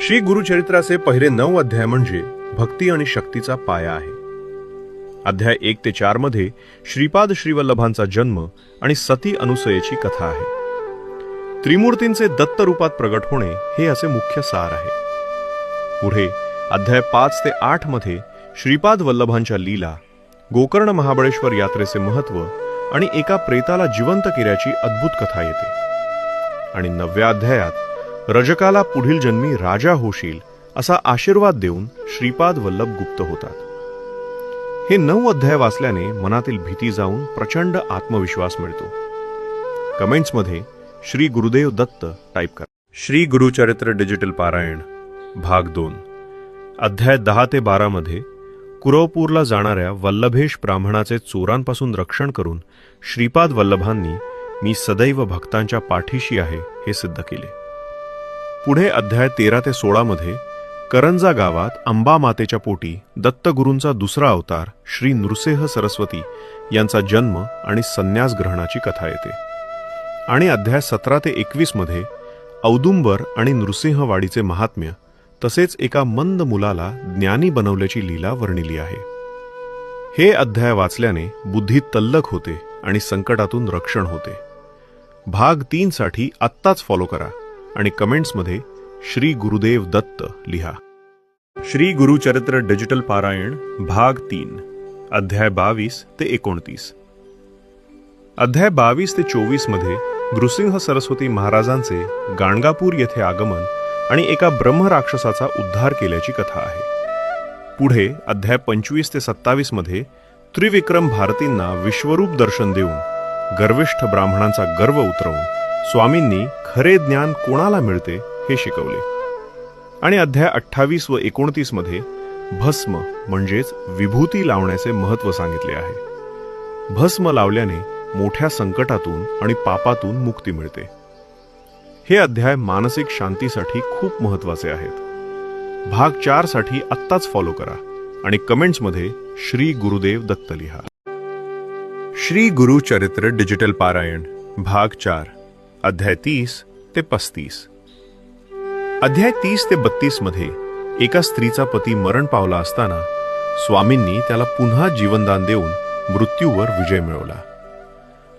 श्री गुरुचरित्राचे पहिले नऊ अध्याय म्हणजे भक्ती आणि शक्तीचा पाया आहे. अध्याय एक ते चारमध्ये श्रीपाद श्रीवल्लभांचा जन्म आणि सती अनुसयेची कथा आहे. त्रिमूर्तींचे दत्त रूपात प्रगट होणे हे असे मुख्य सार आहे. पुढे अध्याय पाच ते आठमध्ये श्रीपाद वल्लभांच्या लीला गोकर्ण महाबळेश्वर यात्रेचे महत्त्व आणि एका प्रेताला जिवंत केल्याची अद्भुत कथा येते. आणि नवव्या अध्यायात रजकाला पुढील जन्मी राजा होशील असा आशीर्वाद देऊन श्रीपाद वल्लभ गुप्त होतात. हे नऊ अध्याय वाचल्याने मनातील भीती जाऊन प्रचंड आत्मविश्वास मिळतो. कमेंट्समध्ये श्री गुरुदेव दत्त टाईप करा. श्री गुरुचरित्र डिजिटल पारायण भाग दोन. अध्याय दहा ते बारा मध्ये कुरवपूरला जाणाऱ्या वल्लभेश ब्राह्मणाचे चोरांपासून रक्षण करून श्रीपाद वल्लभांनी मी सदैव भक्तांच्या पाठीशी आहे हे सिद्ध केले. पुढे अध्याय तेरा ते सोळा मध्ये करंजा गावात अंबा मातेच्या पोटी दत्तगुरूंचा दुसरा अवतार श्री नृसिंह सरस्वती यांचा जन्म आणि संन्यास ग्रहणाची कथा येते. आणि अध्याय सतरा ते एकवीसमध्ये औदुंबर आणि नृसिंहवाडीचे महात्म्य तसेच एका मंद मुलाला ज्ञानी बनवल्याची लीला वर्णिली आहे. हे अध्याय वाचल्याने बुद्धी तल्लख होते आणि संकटातून रक्षण होते. भाग तीनसाठी आत्ताच फॉलो करा. आणि कमेंट्समध्ये श्री गुरुदेव दत्त लिहा. श्री गुरुचरित्र डिजिटल पारायण भाग तीन अध्याय बावीस ते एकोणतीस. अध्याय बावीस ते चोवीसमध्ये नृसिंह सरस्वती महाराजांचे गाणगापूर येथे आगमन आणि एका ब्रह्मराक्षसाचा उद्धार केल्याची कथा आहे. पुढे अध्याय पंचवीस ते सत्तावीसमध्ये त्रिविक्रम भारतींना विश्वरूप दर्शन देऊन गर्विष्ठ ब्राह्मणांचा गर्व उतरवून स्वामींनी खरे ज्ञान कोणाला मिळते हे शिकवले. आणि अध्याय अठ्ठावीस व एकोणतीसमध्ये भस्म म्हणजेच विभूती लावण्याचे महत्त्व सांगितले आहे. भस्म लावल्याने मोठ्या संकटातून आणि पापातून मुक्ती मिळते. हे अध्याय मानसिक शांतीसाठी खूप महत्त्वाचे आहेत. भाग चारसाठी आत्ताच फॉलो करा आणि कमेंट्समध्ये श्री गुरुदेव दत्त लिहा. श्री गुरु चरित्र डिजिटल पारायण भाग चार अध्याय तीस ते पस्तीस. अध्याय तीस ते बत्तीसमध्ये एका स्त्रीचा पती मरण पावला असताना स्वामींनी त्याला पुन्हा जीवनदान देऊन मृत्यूवर विजय मिळवला.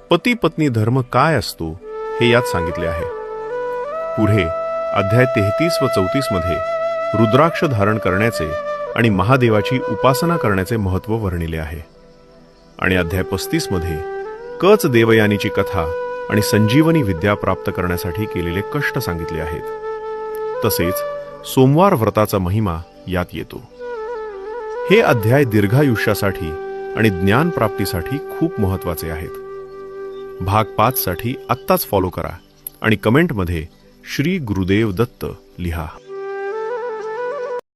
पती पत्नी धर्म काय असतो हे यात सांगितले आहे. पुढे अध्याय तेहतीस व चौतीसमध्ये रुद्राक्ष धारण करण्याचे आणि महादेवाची उपासना करण्याचे महत्त्व वर्णिले आहे. आणि अध्याय पस्तीसमध्ये कच देवयानीची कथा आणि संजीवनी विद्या प्राप्त करण्यासाठी केलेले कष्ट सांगितले आहेत. तसेच सोमवार व्रताचा महिमा यात येतो. हे अध्याय दीर्घायुष्यासाठी आणि ज्ञान प्राप्तीसाठी खूप महत्त्वाचे आहेत. भाग पाच साठी आत्ताच फॉलो करा आणि कमेंटमध्ये श्री गुरुदेव दत्त लिहा.